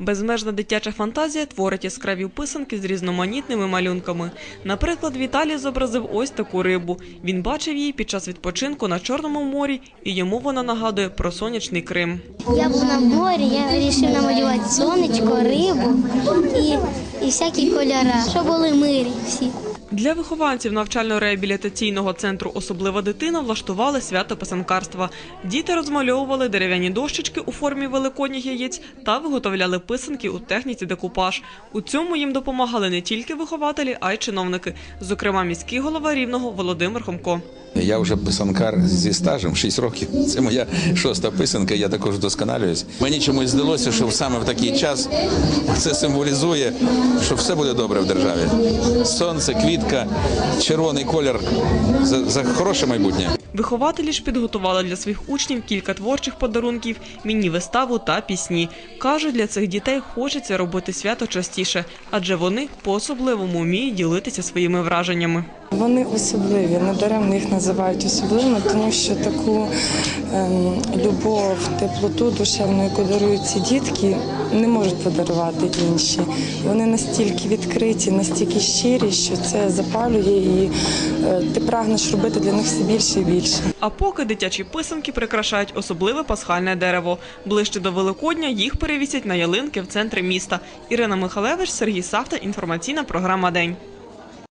Безмежна дитяча фантазія творить яскраві писанки з різноманітними малюнками. Наприклад, Віталій зобразив ось таку рибу. Він бачив її під час відпочинку на Чорному морі, і йому вона нагадує про сонячний Крим. Я був на морі, я вирішив намалювати сонечко, рибу і, і всякі кольори, щоб були мирі всі. Для вихованців навчально-реабілітаційного центру Особлива дитина влаштували свято писанкарства. Діти розмальовували дерев'яні дощечки у формі великодніх яєць та виготовляли писанки у техніці декупаж. У цьому їм допомагали не тільки вихователі, а й чиновники, зокрема міський голова рівного Володимир Хомко. Я вже писанкар зі стажем 6 років. Це моя шоста писанка. Я також вдосконалююсь. Мені чомусь здалося, що саме в такий час це символізує, що все буде добре в державі. Сонце, квітка, червоний колір за, за хороше майбутнє. Вихователі ж підготували для своїх учнів кілька творчих подарунків, міні-виставу та пісні. Кажуть, для цих дітей хочеться робити свято частіше, адже вони по-особливому вміють ділитися своїми враженнями. Вони особливі, недаремно їх називають особливими, тому що таку любов, теплоту душевну, яку дарують ці дітки, не можуть подарувати інші. Вони настільки відкриті, настільки щирі, що це запалює, і е, ти прагнеш робити для них все більше і більше. А поки дитячі писанки прикрашають особливе пасхальне дерево. Ближче до Великодня їх перевісять на ялинки в центрі міста. Ірина Михалевич, Сергій Савта. Інформаційна програма День.